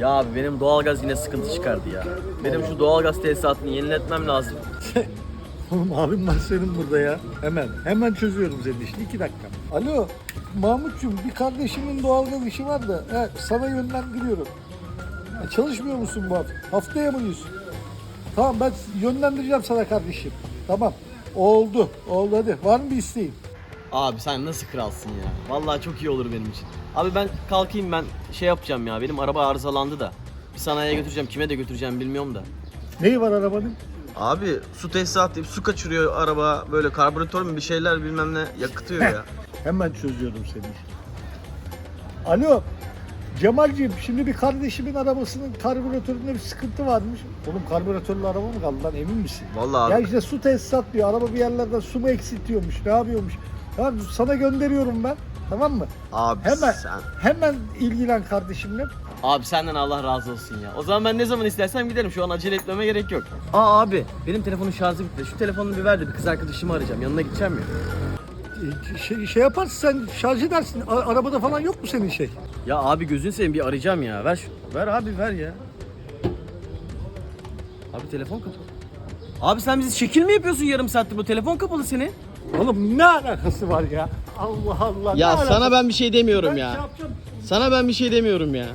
Ya abi benim doğalgaz yine sıkıntı çıkardı ya. Benim şu doğalgaz tesisatını yeniletmem lazım. Oğlum abim var senin burada ya. Hemen, hemen çözüyorum senin işini. iki dakika. Alo, Mahmutcuğum bir kardeşimin doğalgaz işi var da he, sana yönlendiriyorum. Ha, çalışmıyor musun bu hafta? Haftaya mıyız? Tamam ben yönlendireceğim sana kardeşim. Tamam. Oldu, oldu hadi. Var mı bir isteğin? Abi sen nasıl kralsın ya? Vallahi çok iyi olur benim için. Abi ben kalkayım ben şey yapacağım ya. Benim araba arızalandı da. Bir sanayiye götüreceğim. Kime de götüreceğim bilmiyorum da. Neyi var arabanın? Abi su tesisat deyip su kaçırıyor araba. Böyle karbüratör mü bir şeyler bilmem ne yakıtıyor ya. Hemen çözüyorum seni. Alo. Cemalciğim şimdi bir kardeşimin arabasının karbüratöründe bir sıkıntı varmış. Oğlum karbüratörlü araba mı kaldı lan emin misin? Vallahi Ya abi. işte su tesisat diyor. Araba bir yerlerden su mu eksiltiyormuş, ne yapıyormuş. Tamam sana gönderiyorum ben. Tamam mı? Abi Hemen sen. hemen ilgilen kardeşimle. Abi senden Allah razı olsun ya. O zaman ben ne zaman istersem giderim. Şu an acele etmeme gerek yok. Aa abi benim telefonun şarjı bitti. Şu telefonunu bir ver de bir kız arkadaşımı arayacağım. Yanına gideceğim ya. Ee, Şey, şey yaparsın sen şarj edersin. A- arabada falan yok mu senin şey? Ya abi gözünü seveyim bir arayacağım ya. Ver şu. Ver abi ver ya. Abi telefon kapalı. Abi sen bizi şekil mi yapıyorsun yarım saattir bu telefon kapalı senin? Oğlum ne alakası var ya? Allah Allah. ne Ya alakası- sana ben bir şey demiyorum Ben ya. şey yapacağım. Sana ben bir şey demiyorum ya.